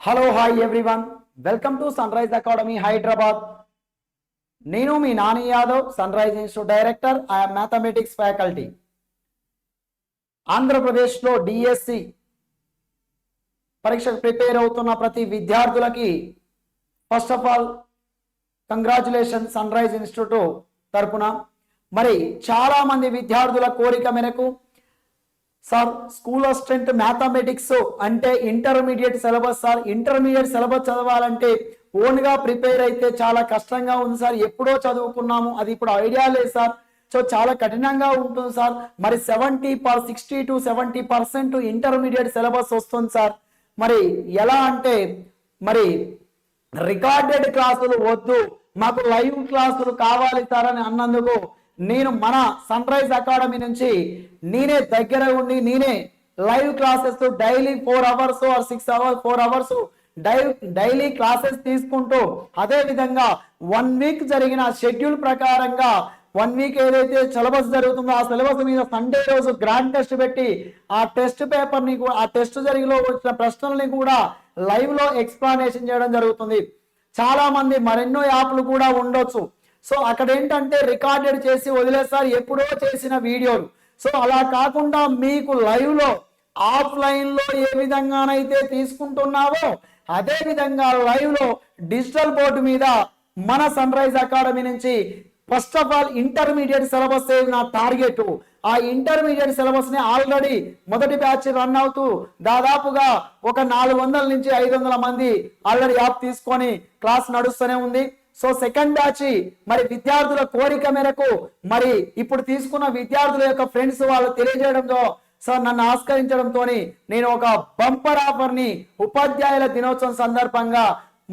Hello hi everyone welcome to sunrise academy Hyderabad నేను మీ Nani Yadav sunrise institute director I'm mathematics faculty ఆంధ్రప్రదేశ్లో DSC పరీక్షకు prepare అవుతున్న ప్రతి విద్యార్థులకి first of all congratulation sunrise institute తరపున. మరి చాలామంది విద్యార్థుల కోరిక మేరకు sir school of strength mathematics అంటే intermediate syllabus sir intermediate syllabus చదవాలంటే ఓన్గా ప్రిపేర్ అయితే చాలా కష్టంగా ఉంది సార్ ఎప్పుడో చదువుకున్నాము అది ఇప్పుడు ఐడియా లేదు సార్ సో చాలా కఠినంగా ఉంటుంది సార్ మరి seventy per sixty to seventy percent intermediate syllabus వస్తుంది సార్ మరి ఎలా అంటే మరి రికార్డెడ్ క్లాసులు వద్దు. మాకు లైవ్ క్లాసులు కావాలి సార్ అని అన్నందుకు నేను మన సన్ రైజ్ అకాడమీ నుంచి నేనే దగ్గర ఉండి నేనే live classes daily four hours or six hours four hours die daily classes తీసుకుంటూ అదే విధంగా వన్ వీక్ జరిగిన షెడ్యూల్ ప్రకారంగా వన్ వీక్ ఏదైతే సిలబస్ జరుగుతుందో ఆ సిలబస్ మీద సండే రోజు గ్రాండ్ టెస్ట్ పెట్టి ఆ టెస్ట్ పేపర్ని ఆ టెస్ట్ జరిగిలో వచ్చిన ప్రశ్నల్ని కూడా లైవ్లో ఎక్స్ప్లానేషన్ చేయడం జరుగుతుంది. చాలా మంది మరెన్నో యాప్లు కూడా ఉండొచ్చు. సో అక్కడ ఏంటంటే రికార్డెడ్ చేసి వదిలేస్తారు ఎప్పుడో చేసిన వీడియోలు. సో అలా కాకుండా మీకు లైవ్లో ఆఫ్లైన్లో ఏ విధంగానైతే తీసుకుంటున్నావో అదే విధంగా లైవ్లో డిజిటల్ బోర్డు మీద మన సన్ రైజ్ అకాడమీ నుంచి first of all intermediate syllabus నా టార్గెట్. ఆ ఇంటర్మీడియట్ సిలబస్ని ఆల్రెడీ మొదటి బ్యాచ్ రన్ అవుతూ దాదాపుగా ఒక నాలుగు వందల నుంచి ఐదు వందల మంది ఆల్రెడీ యాప్ తీసుకొని క్లాస్ నడుస్తూనే ఉంది. సో సెకండ్ బ్యాచ్ మరి విద్యార్థుల కోరిక మేరకు మరి ఇప్పుడు తీసుకున్న విద్యార్థుల యొక్క ఫ్రెండ్స్ వాళ్ళు తెలియజేయడంతో సార్ నన్ను ఆస్కరించడంతో నేను ఒక బంపర్ ఆఫర్ని ఉపాధ్యాయుల దినోత్సవం సందర్భంగా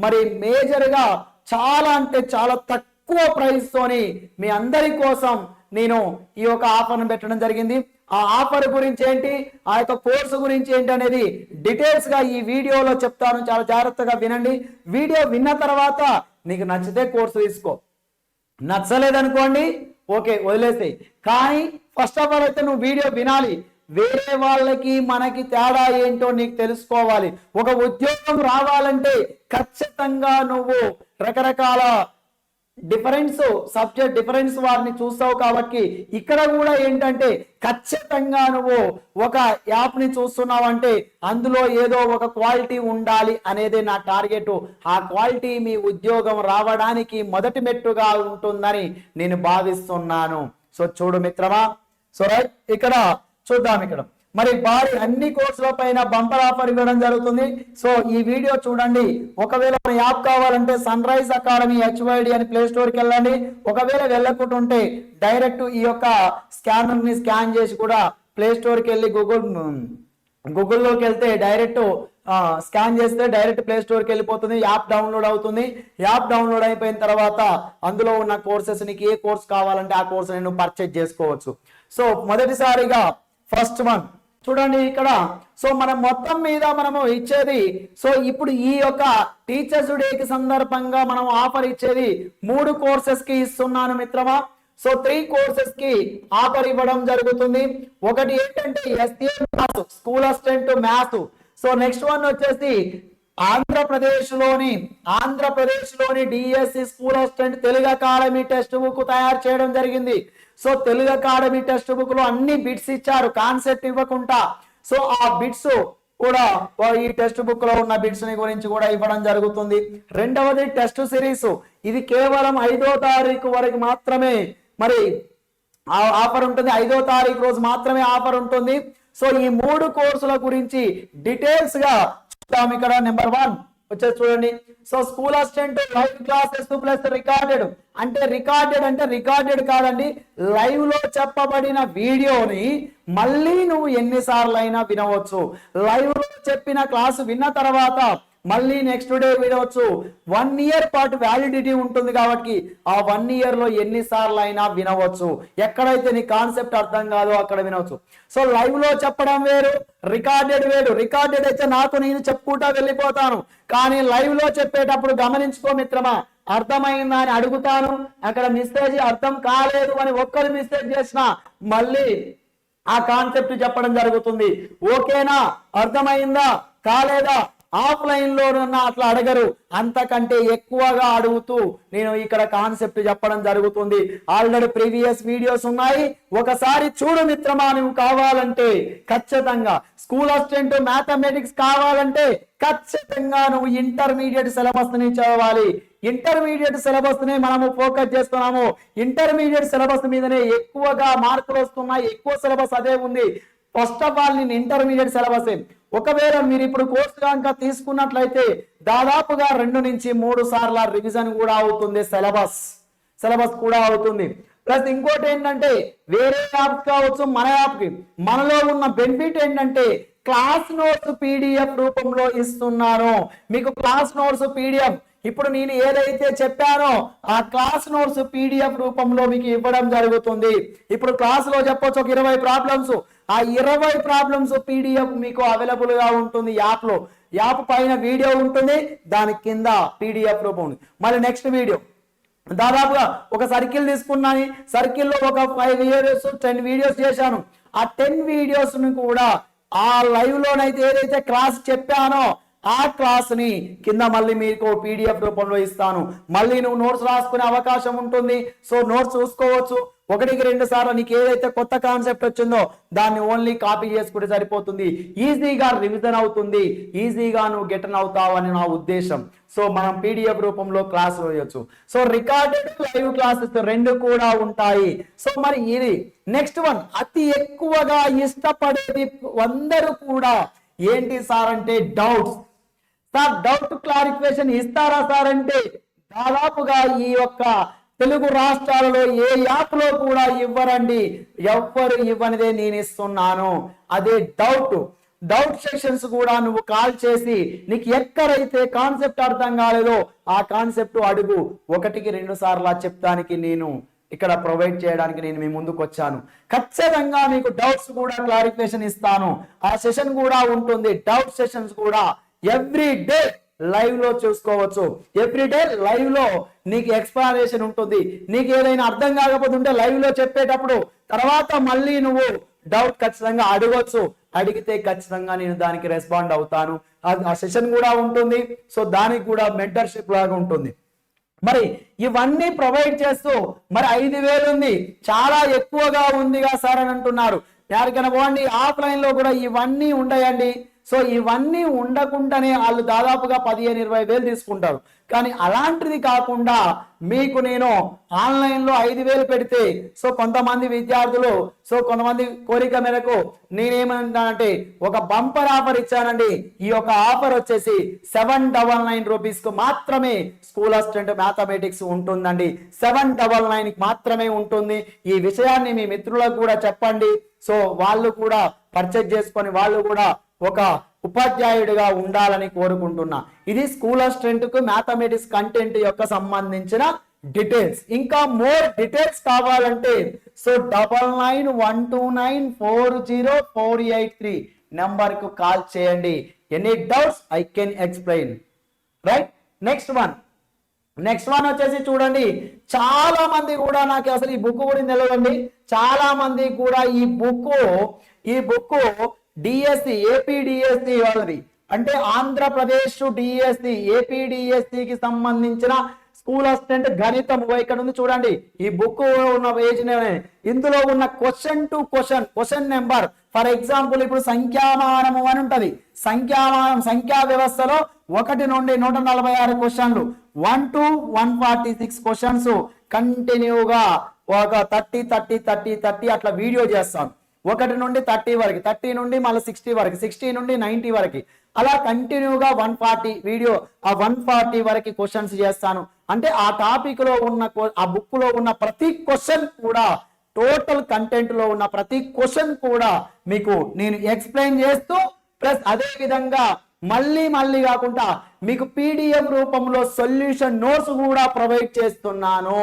మరి మేజర్గా చాలా అంటే చాలా తక్కువ ప్రైస్ తోని మీ అందరి కోసం నేను ఈ యొక్క ఆఫర్ను పెట్టడం జరిగింది. ఆ ఆఫర్ గురించి ఏంటి? ఆ యొక్క కోర్సు గురించి ఏంటి అనేది డీటెయిల్స్గా ఈ వీడియోలో చెప్తాను. చాలా జాగ్రత్తగా వినండి. వీడియో విన్న తర్వాత నీకు నచ్చితే కోర్సు తీసుకో. నచ్చలేదనుకోండి ఓకే వదిలేసేయి. కానీ ఫస్ట్ ఆఫ్ ఆల్ అయితే నువ్వు వీడియో వినాలి. వేరే వాళ్ళకి మనకి తేడా ఏంటో నీకు తెలుసుకోవాలి. ఒక ఉద్యోగం రావాలంటే ఖచ్చితంగా నువ్వు రకరకాల డిఫరెన్స్ సబ్జెక్ట్ డిఫరెన్స్ వారిని చూస్తావు కాబట్టి ఇక్కడ కూడా ఏంటంటే ఖచ్చితంగా నువ్వు ఒక యాప్ని చూస్తున్నావు చూస్తున్నావంటే అందులో ఏదో ఒక క్వాలిటీ ఉండాలి అనేది నా టార్గెట్. ఆ క్వాలిటీ మీ ఉద్యోగం రావడానికి మొదటి మెట్టుగా ఉంటుందని నేను భావిస్తున్నాను. సో చూడు మిత్రమా. సో రైట్ ఇక్కడ చూద్దాం ఇక్కడ. మరి భారీ అన్ని కోర్సుల పైన బంపర్ ఆఫర్ ఇవ్వడం జరుగుతుంది. సో ఈ వీడియో చూడండి. ఒకవేళ మన యాప్ కావాలంటే సన్ రైజ్ అకాడమీ హెచ్వైడి అని ప్లే స్టోర్కి వెళ్ళండి. ఒకవేళ వెళ్ళకుంటుంటే డైరెక్ట్ ఈ యొక్క స్కానర్ని స్కాన్ చేసి కూడా ప్లే స్టోర్కి వెళ్ళి గూగుల్ గూగుల్లోకి వెళ్తే డైరెక్ట్ స్కాన్ చేస్తే డైరెక్ట్ ప్లే స్టోర్కి వెళ్ళిపోతుంది. యాప్ డౌన్లోడ్ అవుతుంది. యాప్ డౌన్లోడ్ అయిపోయిన తర్వాత అందులో ఉన్న కోర్సెస్ నీకు ఏ కోర్స్ కావాలంటే ఆ కోర్స్ నేను పర్చేజ్ చేసుకోవచ్చు. సో మొదటిసారిగా ఫస్ట్ వన్ చూడండి ఇక్కడ. సో మనం మొత్తం మీద మనము ఇచ్చేది సో ఇప్పుడు ఈ యొక్క టీచర్స్ డేకి సందర్భంగా మనం ఆఫర్ ఇచ్చేది మూడు కోర్సెస్కి ఇస్తున్నాను మిత్రమా. సో త్రీ కోర్సెస్కి ఆఫర్ ఇవ్వడం జరుగుతుంది. ఒకటి ఏంటంటే STM school assistant maths so next one వచ్చేసి ఆంధ్రప్రదేశ్లోని ఆంధ్రప్రదేశ్లోని DSC school assistant Telugu academy textbook తయారు చేయడం జరిగింది. సో తెలుగు అకాడమీ టెక్స్ట్ బుక్లో అన్ని బిట్స్ ఇచ్చారు కాన్సెప్ట్ ఇవ్వకుండా. సో ఆ బిట్స్ కూడా ఈ టెక్స్ట్ బుక్లో ఉన్న బిట్స్ని గురించి కూడా ఇవ్వడం జరుగుతుంది. రెండవది టెస్ట్ సిరీస్ ఇది కేవలం ఐదో తారీఖు వరకు మాత్రమే. మరి ఆఫర్ ఉంటుంది ఐదో తారీఖు రోజు మాత్రమే ఆఫర్ ఉంటుంది. సో ఈ మూడు కోర్సుల గురించి డీటెయిల్స్గా చూద్దాం ఇక్కడ నెంబర్ వన్ వచ్చేసి చూడండి. So school assistant live classes plus recorded అంటే రికార్డెడ్ అంటే రికార్డెడ్ కాదండి లైవ్లో చెప్పబడిన వీడియోని మళ్ళీ నువ్వు ఎన్నిసార్లు అయినా వినవచ్చు. లైవ్లో చెప్పిన క్లాసు విన్న తర్వాత మళ్ళీ నెక్స్ట్ డే వినవచ్చు వన్ ఇయర్ పాటు వ్యాలిడిటీ ఉంటుంది కాబట్టి ఆ వన్ ఇయర్లో ఎన్నిసార్లు అయినా వినవచ్చు. ఎక్కడైతే నీ కాన్సెప్ట్ అర్థం కాదో అక్కడ వినవచ్చు. సో లైవ్లో చెప్పడం వేరు రికార్డెడ్ వేరు. రికార్డెడ్ అయితే నాకు నేను చెప్పుకుంటా వెళ్ళిపోతాను. కానీ లైవ్లో చెప్పేటప్పుడు గమనించుకో మిత్రమా అర్థమైందా అని అడుగుతాను. అక్కడ మిస్టేజ్ అర్థం కాలేదు అని ఒక్కరు మిస్టేక్ చేసిన మళ్ళీ ఆ కాన్సెప్ట్ చెప్పడం జరుగుతుంది. ఓకేనా అర్థమైందా? కాలేదా? ఆఫ్లైన్లోనన్నా అట్లా అడగరు. అంతకంటే ఎక్కువగా అడుగుతూ నేను ఇక్కడ కాన్సెప్ట్ చెప్పడం జరుగుతుంది. ఆల్రెడీ ప్రీవియస్ వీడియోస్ ఉన్నాయి. ఒకసారి చూడు మిత్రమా నువ్వు కావాలంటే ఖచ్చితంగా. స్కూల్ అసిస్టెంట్ మ్యాథమెటిక్స్ కావాలంటే ఖచ్చితంగా నువ్వు ఇంటర్మీడియట్ సిలబస్ని చదవాలి. ఇంటర్మీడియట్ సిలబస్ని మనము ఫోకస్ చేస్తున్నాము. ఇంటర్మీడియట్ సిలబస్ మీదనే ఎక్కువగా మార్కులు వస్తున్నాయి. ఎక్కువ సిలబస్ అదే ఉంది. ఫస్ట్ ఆఫ్ ఆల్ నేను ఇంటర్మీడియట్ సిలబస్ ఒకవేళ మీరు ఇప్పుడు కోర్సు కనుక తీసుకున్నట్లయితే దాదాపుగా రెండు నుంచి మూడు సార్ల రివిజన్ కూడా అవుతుంది సిలబస్ సిలబస్ కూడా అవుతుంది. ప్లస్ ఇంకోటి ఏంటంటే వేరే యాప్ కావచ్చు మన యాప్కి మనలో ఉన్న బెనిఫిట్ ఏంటంటే క్లాస్ నోట్స్ పీడిఎఫ్ రూపంలో ఇస్తున్నారు మీకు క్లాస్ నోట్స్ పీడిఎఫ్ ఇప్పుడు నేను ఏదైతే చెప్పానో ఆ క్లాస్ నోట్స్ పీడిఎఫ్ రూపంలో మీకు ఇవ్వడం జరుగుతుంది. ఇప్పుడు క్లాస్లో చెప్పొచ్చు ఒక ఇరవై ప్రాబ్లమ్స్. ఆ ఇరవై ప్రాబ్లమ్స్ పీడిఎఫ్ మీకు అవైలబుల్గా ఉంటుంది యాప్లో యాప్ పైన వీడియో ఉంటుంది దాని కింద పీడిఎఫ్ రూపం ఉంది. మళ్ళీ నెక్స్ట్ వీడియో. దాదాపుగా ఒక సర్కిల్ తీసుకున్నాను సర్కిల్లో ఒక ఫైవ్ వీడియోస్ టెన్ వీడియోస్ చేశాను. ఆ టెన్ వీడియోస్ని కూడా ఆ లైవ్ లోనైతే ఏదైతే క్లాస్ చెప్పానో ఆ క్లాస్ని కింద మళ్ళీ మీకు పీడిఎఫ్ రూపంలో ఇస్తాను. మళ్ళీ నువ్వు నోట్స్ రాసుకునే అవకాశం ఉంటుంది. సో నోట్స్ చూసుకోవచ్చు. ఒకటికి రెండు సార్లు నీకు ఏదైతే కొత్త కాన్సెప్ట్ వచ్చిందో దాన్ని ఓన్లీ కాపీ చేసుకుంటే సరిపోతుంది. ఈజీగా రివిజన్ అవుతుంది. ఈజీగా నువ్వు గెటన్ అవుతావు అని నా ఉద్దేశం. సో మనం పీడిఎఫ్ రూపంలో క్లాస్ వేయొచ్చు. సో రికార్డెడ్ లైవ్ క్లాసెస్ రెండు కూడా ఉంటాయి. సో మరి ఇది నెక్స్ట్ వన్. అతి ఎక్కువగా ఇష్టపడేది అందరూ కూడా ఏంటి సార్ అంటే డౌట్స్. సార్ డౌట్ క్లారిఫికేషన్ ఇస్తారా సార్ అంటే దాదాపుగా ఈ యొక్క తెలుగు రాష్ట్రాలలో ఏ యాప్లో కూడా ఇవ్వరండి. ఎవ్వరు ఇవ్వనిదే నేను ఇస్తున్నాను. అదే డౌట్. డౌట్ సెక్షన్స్ కూడా నువ్వు కాల్ చేసి నీకు ఎక్కడైతే కాన్సెప్ట్ అర్థం కాలేదో ఆ కాన్సెప్ట్ అడుగు. ఒకటికి రెండు సార్లు చెప్తానికి నేను ఇక్కడ ప్రొవైడ్ చేయడానికి నేను మీ ముందుకు వచ్చాను. ఖచ్చితంగా మీకు డౌట్స్ కూడా క్లారిఫికేషన్ ఇస్తాను. ఆ సెషన్ కూడా ఉంటుంది. డౌట్ సెషన్స్ కూడా ఎవ్రీ డే లైవ్లో చూసుకోవచ్చు. ఎవ్రీ డే లైవ్లో నీకు ఎక్స్ప్లనేషన్ ఉంటుంది. నీకు ఏదైనా అర్థం కాకపోతే ఉంటే లైవ్లో చెప్పేటప్పుడు తర్వాత మళ్ళీ నువ్వు డౌట్ ఖచ్చితంగా అడగొచ్చు. అడిగితే ఖచ్చితంగా నేను దానికి రెస్పాండ్ అవుతాను. ఆ- ఆ సెషన్ కూడా ఉంటుంది. సో దానికి కూడా మెంటర్షిప్ లాగా ఉంటుంది. మరి ఇవన్నీ ప్రొవైడ్ చేస్తూ మరి ఐదు వేలు ఉంది చాలా ఎక్కువగా ఉందిగా సార్ అని అంటున్నారు. ఎవరికైనా పోండి ఆఫ్లైన్లో కూడా ఇవన్నీ ఉండయండి. సో ఇవన్నీ ఉండకుండానే వాళ్ళు దాదాపుగా పదిహేను ఇరవై వేలు తీసుకుంటారు. కానీ అలాంటిది కాకుండా మీకు నేను ఆన్లైన్లో ఐదు వేలు పెడితే సో కొంతమంది విద్యార్థులు సో కొంతమంది కోరిక మేరకు నేనేమంటానంటే ఒక బంపర్ ఆఫర్ ఇచ్చానండి. ఈ యొక్క ఆఫర్ వచ్చేసి సెవెన్ డబల్ నైన్ రూపీస్కు మాత్రమే స్కూల్ అసిస్టెంట్ మ్యాథమెటిక్స్ ఉంటుందండి. సెవెన్ డబల్ నైన్కి మాత్రమే ఉంటుంది. ఈ విషయాన్ని మీ మిత్రులకు కూడా చెప్పండి. సో వాళ్ళు కూడా పర్చేజ్ చేసుకొని వాళ్ళు కూడా ఒక ఉపాధ్యాయుడిగా ఉండాలని కోరుకుంటున్నా. ఇది స్కూల్ అసిస్టెంట్కు మ్యాథమెటిక్స్ కంటెంట్ యొక్క సంబంధించిన డీటెయిల్స్. ఇంకా మోర్ డీటెయిల్స్ కావాలంటే so double nine one two nine four zero four eight three నెంబర్కు కాల్ చేయండి. Any doubts I can explain. Right? Next one. Next one వచ్చేసి చూడండి. చాలా మంది కూడా నాకు అసలు ఈ బుక్ కూడా తెలియదండి చాలా మంది కూడా ఈ బుక్ ఈ బుక్ డిఎస్సి ఏపీడిఎస్సి వాళ్ళది. అంటే ఆంధ్రప్రదేశ్ డిఎస్సి ఏపీడిఎస్సి కి సంబంధించిన స్కూల్ అసిస్టెంట్ గణితం ఇక్కడ ఉంది చూడండి. ఈ బుక్ ఉన్న పేజ్ ఇందులో ఉన్న question to question question number. For example ఇప్పుడు సంఖ్యామానము అని ఉంటది. సంఖ్యామానం సంఖ్యా వ్యవస్థలో ఒకటి నుండి నూట నలభై ఆరు క్వశ్చన్లు. One to one forty six questions. కంటిన్యూగా ఒక థర్టీ థర్టీ థర్టీ థర్టీ అట్లా వీడియో చేస్తాను ఒకటి నుండి థర్టీ వరకు థర్టీ నుండి మళ్ళీ సిక్స్టీ వరకు సిక్స్టీ నుండి నైన్టీ వరకు. అలా కంటిన్యూగా వన్ ఫార్టీ వీడియో ఆ వన్ ఫార్టీ వరకు క్వశ్చన్స్ చేస్తాను. అంటే ఆ టాపిక్లో ఉన్న ఆ బుక్లో ఉన్న ప్రతి క్వశ్చన్ కూడా టోటల్ కంటెంట్లో ఉన్న ప్రతి క్వశ్చన్ కూడా మీకు నేను ఎక్స్ప్లెయిన్ చేస్తూ ప్లస్ అదే విధంగా మళ్ళీ మళ్ళీ కాకుండా మీకు పీడిఎఫ్ రూపంలో సొల్యూషన్ నోట్స్ కూడా ప్రొవైడ్ చేస్తున్నాను.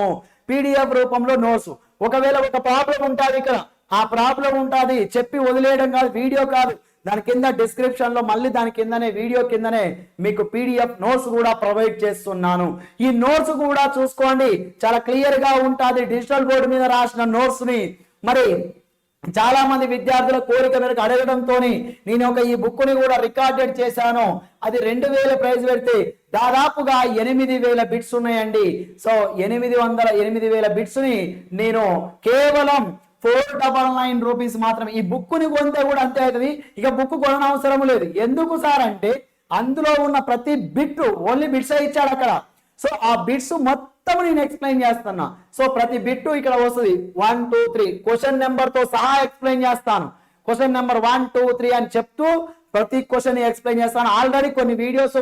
పీడిఎఫ్ రూపంలో నోట్స్ ఒకవేళ ఒక ప్రాబ్లం ఉంటుంది ఇక్కడ ఆ ప్రాబ్లం ఉంటుంది. చెప్పి వదిలేయడం కాదు వీడియో కాదు. దాని కింద డిస్క్రిప్షన్లో మళ్ళీ దాని కిందనే వీడియో కిందనే మీకు పీడిఎఫ్ నోట్స్ కూడా ప్రొవైడ్ చేస్తున్నాను. ఈ నోట్స్ కూడా చూసుకోండి. చాలా క్లియర్గా ఉంటుంది. డిజిటల్ బోర్డు మీద రాసిన నోట్స్ని. మరి చాలా మంది విద్యార్థుల కోరిక మేరకు అడగడంతో నేను ఒక ఈ బుక్ని కూడా రికార్డెడ్ చేశాను. అది రెండు వేల ప్రైజ్ పెడితే దాదాపుగా ఎనిమిది వేల బిట్స్ ఉన్నాయండి. సో ఎనిమిది వందల ఎనిమిది వేల బిట్స్ని నేను కేవలం ఫోర్ డబల్ నైన్ రూపీస్ మాత్రమే. ఈ బుక్ని కొంటే కూడా అంతే అవుతుంది. ఇక బుక్ కొనవసరం లేదు. ఎందుకు సార్ అంటే అందులో ఉన్న ప్రతి బిట్ ఓన్లీ బిట్స్ ఇచ్చాడు అక్కడ. సో ఆ బిట్స్ మొత్తం నేను ఎక్స్ప్లెయిన్ చేస్తున్నా. సో ప్రతి బిట్ ఇక్కడ వస్తుంది. One two three. క్వశ్చన్ నెంబర్తో సహా ఎక్స్ప్లెయిన్ చేస్తాను. Question number one two three అని చెప్తూ ప్రతి క్వశ్చన్ ఎక్స్ప్లెయిన్ చేస్తాను. ఆల్రెడీ కొన్ని వీడియోస్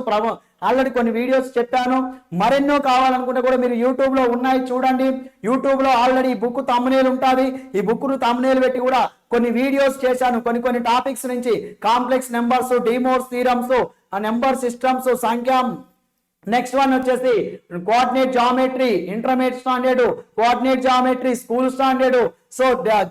ఆల్రెడీ కొన్ని వీడియోస్ చెప్పాను. మరెన్నో కావాలనుకుంటే కూడా మీరు యూట్యూబ్లో ఉన్నాయి చూడండి. యూట్యూబ్లో ఆల్రెడీ ఈ బుక్ తమ్మునేలు ఉంటుంది. ఈ బుక్ను తమ్మునేలు పెట్టి కూడా కొన్ని వీడియోస్ చేశాను. కొన్ని కొన్ని టాపిక్స్ నుంచి complex numbers De Moivre's theorems ఆ నెంబర్ సిస్టమ్స్ సంఖ్య. నెక్స్ట్ వన్ వచ్చేసి coordinate geometry intermediate standard coordinate geometry school standard. So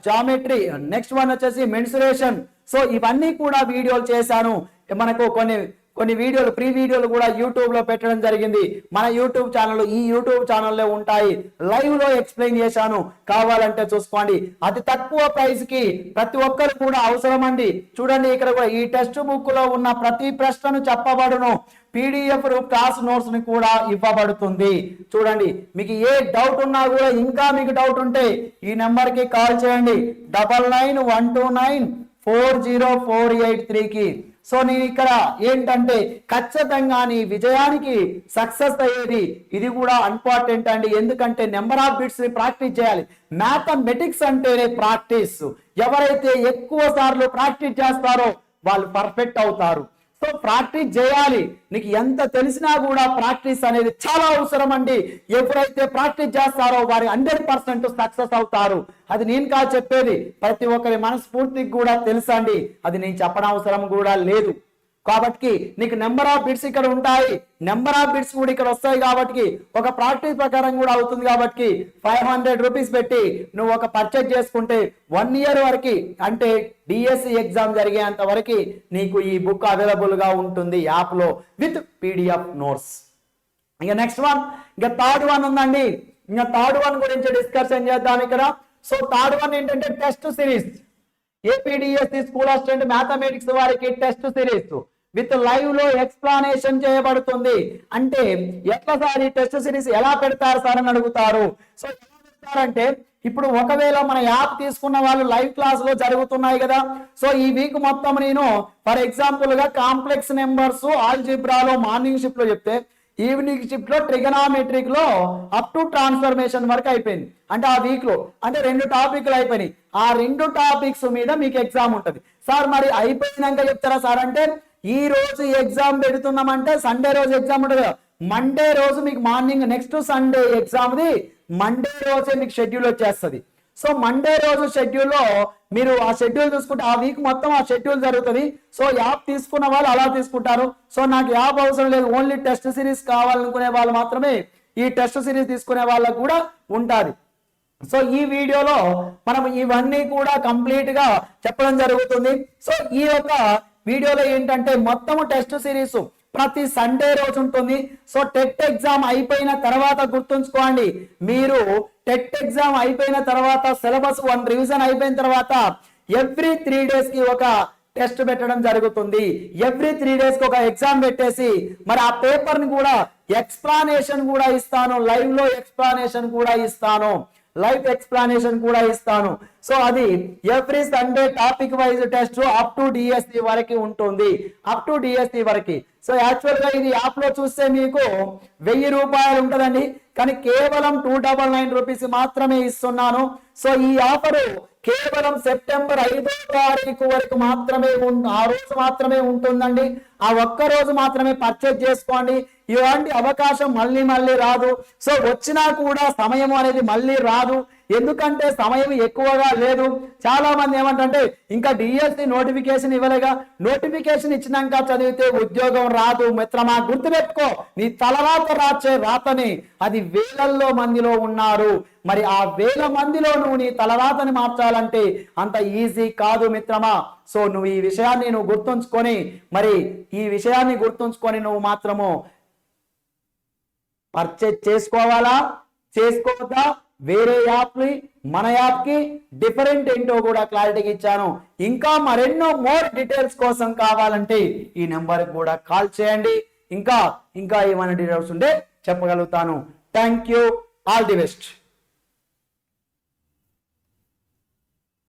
geometry next one వచ్చేసి మెన్సురేషన్. సో ఇవన్నీ కూడా వీడియోలు చేశాను. మనకు కొన్ని కొన్ని వీడియోలు ప్రీ వీడియోలు కూడా యూట్యూబ్లో పెట్టడం జరిగింది. మన యూట్యూబ్ ఛానల్ ఈ యూట్యూబ్ ఛానల్లో ఉంటాయి. లైవ్లో ఎక్స్ప్లెయిన్ చేశాను. కావాలంటే చూసుకోండి. అతి తక్కువ ప్రైస్కి ప్రతి ఒక్కరు కూడా అవసరం అండి చూడండి ఇక్కడ కూడా ఈ టెక్స్ట్ బుక్లో ఉన్న ప్రతి ప్రశ్నను చెప్పబడును. పీడిఎఫ్ క్లాస్ నోట్స్ని కూడా ఇవ్వబడుతుంది. చూడండి మీకు ఏ డౌట్ ఉన్నా కూడా ఇంకా మీకు డౌట్ ఉంటే ఈ నెంబర్కి కాల్ చేయండి. Double nine one two nine four zero four eight త్రీకి. సో నేను ఇక్కడ ఏంటంటే ఖచ్చితంగా నీ విజయానికి సక్సెస్ అయ్యేది ఇది కూడా ఇంపార్టెంట్ అండి. ఎందుకంటే నెంబర్ ఆఫ్ బిట్స్ని ప్రాక్టీస్ చేయాలి. మ్యాథమెటిక్స్ అంటేనే ప్రాక్టీస్ ఎవరైతే ఎక్కువ సార్లు ప్రాక్టీస్ చేస్తారో వాళ్ళు పర్ఫెక్ట్ అవుతారు. సో ప్రాక్టీస్ చేయాలి. నీకు ఎంత తెలిసినా కూడా ప్రాక్టీస్ అనేది చాలా అవసరం అండి ఎప్పుడైతే ప్రాక్టీస్ చేస్తారో వారి హండ్రెడ్ పర్సెంట్ సక్సెస్ అవుతారు. అది నేను కాదు చెప్పేది. ప్రతి ఒక్కరి మనస్ఫూర్తికి కూడా తెలుసండి. అది నేను చెప్పనవసరం కూడా లేదు. కాబట్టి నీకు నెంబర్ ఆఫ్ బిట్స్ ఇక్కడ ఉంటాయి. నెంబర్ ఆఫ్ బిట్స్ కూడా ఇక్కడ వస్తాయి కాబట్టి ఒక ప్రాక్టీస్ ప్రకారం కూడా అవుతుంది కాబట్టి ఫైవ్ హండ్రెడ్ రూపీస్ పెట్టి నువ్వు ఒక పర్చేజ్ చేసుకుంటే వన్ ఇయర్ వరకు అంటే డిఎస్సి ఎగ్జామ్ జరిగేంత వరకు నీకు ఈ బుక్ అవైలబుల్గా ఉంటుంది యాప్లో విత్ పీడిఎఫ్ నోట్స్. ఇక నెక్స్ట్ వన్ ఇక థర్డ్ వన్ ఉందండి. ఇంకా థర్డ్ వన్ గురించి డిస్కషన్ చేద్దాం ఇక్కడ. సో థర్డ్ వన్ ఏంటంటే test series APDSC school assistant mathematics వారికి టెస్ట్ సిరీస్ విత్ లైవ్లో ఎక్స్ప్లానేషన్ చేయబడుతుంది. అంటే ఎట్లా సార్ ఈ టెస్ట్ సిరీస్ ఎలా పెడతారు సార్ అని అడుగుతారు. సో అంటే ఇప్పుడు ఒకవేళ మన యాప్ తీసుకున్న వాళ్ళు లైవ్ క్లాస్లో జరుగుతున్నాయి కదా. సో ఈ వీక్ మొత్తం నేను ఫర్ ఎగ్జాంపుల్గా కాంప్లెక్స్ నెంబర్స్ ఆల్జిబ్రాలో మార్నింగ్ షిఫ్ట్లో చెప్తే ఈవినింగ్ షిఫ్ట్లో ట్రిగనామెట్రిక్లో అప్ టు ట్రాన్స్ఫర్మేషన్ వరకు అయిపోయింది. అంటే ఆ వీక్లో అంటే రెండు టాపిక్లు అయిపోయినాయి. ఆ రెండు టాపిక్స్ మీద మీకు ఎగ్జామ్ ఉంటది. సార్ మరి అయిపోయినాక చెప్తారా సార్ అంటే ఈ రోజు ఎగ్జామ్ పెడుతున్నామంటే సండే రోజు ఎగ్జామ్ ఉంటుంది కదా. మండే రోజు మీకు మార్నింగ్ నెక్స్ట్ సండే ఎగ్జామ్ది మండే రోజే మీకు షెడ్యూల్ వచ్చేస్తుంది. సో మండే రోజు షెడ్యూల్లో మీరు ఆ షెడ్యూల్ చూసుకుంటే ఆ వీక్ మొత్తం ఆ షెడ్యూల్ జరుగుతుంది. సో యాప్ తీసుకున్న వాళ్ళు అలా తీసుకుంటారు. సో నాకు యాప్ అవసరం లేదు. ఓన్లీ టెస్ట్ సిరీస్ కావాలనుకునే వాళ్ళు మాత్రమే ఈ టెస్ట్ సిరీస్ తీసుకునే వాళ్ళకు కూడా ఉంటుంది. సో ఈ వీడియోలో మనం ఇవన్నీ కూడా కంప్లీట్గా చెప్పడం జరుగుతుంది. సో ఈ యొక్క వీడియోలో ఏంటంటే మొత్తం టెస్ట్ సిరీస్ ప్రతి సండే రోజు ఉంటుంది. సో టెట్ ఎగ్జామ్ అయిపోయిన తర్వాత గుర్తుంచుకోండి. మీరు టెట్ ఎగ్జామ్ అయిపోయిన తర్వాత సిలబస్ వన్ రివిజన్ అయిపోయిన తర్వాత ఎవ్రీ త్రీ డేస్కి ఒక టెస్ట్ పెట్టడం జరుగుతుంది. ఎవ్రీ త్రీ డేస్కి ఒక ఎగ్జామ్ పెట్టేసి మరి ఆ పేపర్ని కూడా ఎక్స్ప్లానేషన్ కూడా ఇస్తాను. లైవ్లో ఎక్స్ప్లానేషన్ కూడా ఇస్తాను. లైవ్ ఎక్స్ప్లానేషన్ కూడా ఇస్తాను. సో అది every Sunday topic wise test up to DSC వరకు ఉంటుంది. అప్ టు డిఎస్సి వరకు. సో యాక్చువల్గా ఇది యాప్లో చూస్తే మీకు వెయ్యి రూపాయలు ఉంటదండి. కానీ కేవలం టూ డబల్ నైన్ రూపీస్ మాత్రమే ఇస్తున్నాను. సో ఈ ఆఫర్ కేవలం సెప్టెంబర్ ఐదో తారీఖు వరకు మాత్రమే ఉం- ఆ రోజు మాత్రమే ఉంటుందండి. ఆ ఒక్క రోజు మాత్రమే పర్చేజ్ చేసుకోండి. ఇలాంటి అవకాశం మళ్ళీ మళ్ళీ రాదు. సో వచ్చినా కూడా సమయం అనేది మళ్ళీ రాదు. ఎందుకంటే సమయం ఎక్కువగా లేదు. చాలా మంది ఏమంటే ఇంకా డిఎస్సి నోటిఫికేషన్ ఇవ్వలేగా? నోటిఫికేషన్ ఇచ్చినాక చదివితే ఉద్యోగం రాదు. మిత్రమా గుర్తుపెట్టుకో. నీ తలరాత రాచే రాతని. అది వేలల్లో మందిలో ఉన్నారు. మరి ఆ వేల మందిలో నువ్వు నీ తలరాతని మార్చాలంటే అంత ఈజీ కాదు మిత్రమా. సో నువ్వు ఈ విషయాన్ని నువ్వు గుర్తుంచుకొని మరి ఈ విషయాన్ని గుర్తుంచుకొని నువ్వు మాత్రము పర్చేజ్ చేసుకోవాలా? చేసుకోవద్దా? వేరే యాప్ని మన యాప్కి డిఫరెంట్ ఏంటో కూడా క్లారిటీగా ఇచ్చాను. ఇంకా మరెన్నో మోర్ డీటెయిల్స్ కోసం కావాలంటే ఈ నెంబర్కి కూడా కాల్ చేయండి. ఇంకా ఇంకా ఏమైనా డీటెయిల్స్ ఉంటే చెప్పగలుగుతాను. Thank you. All the best.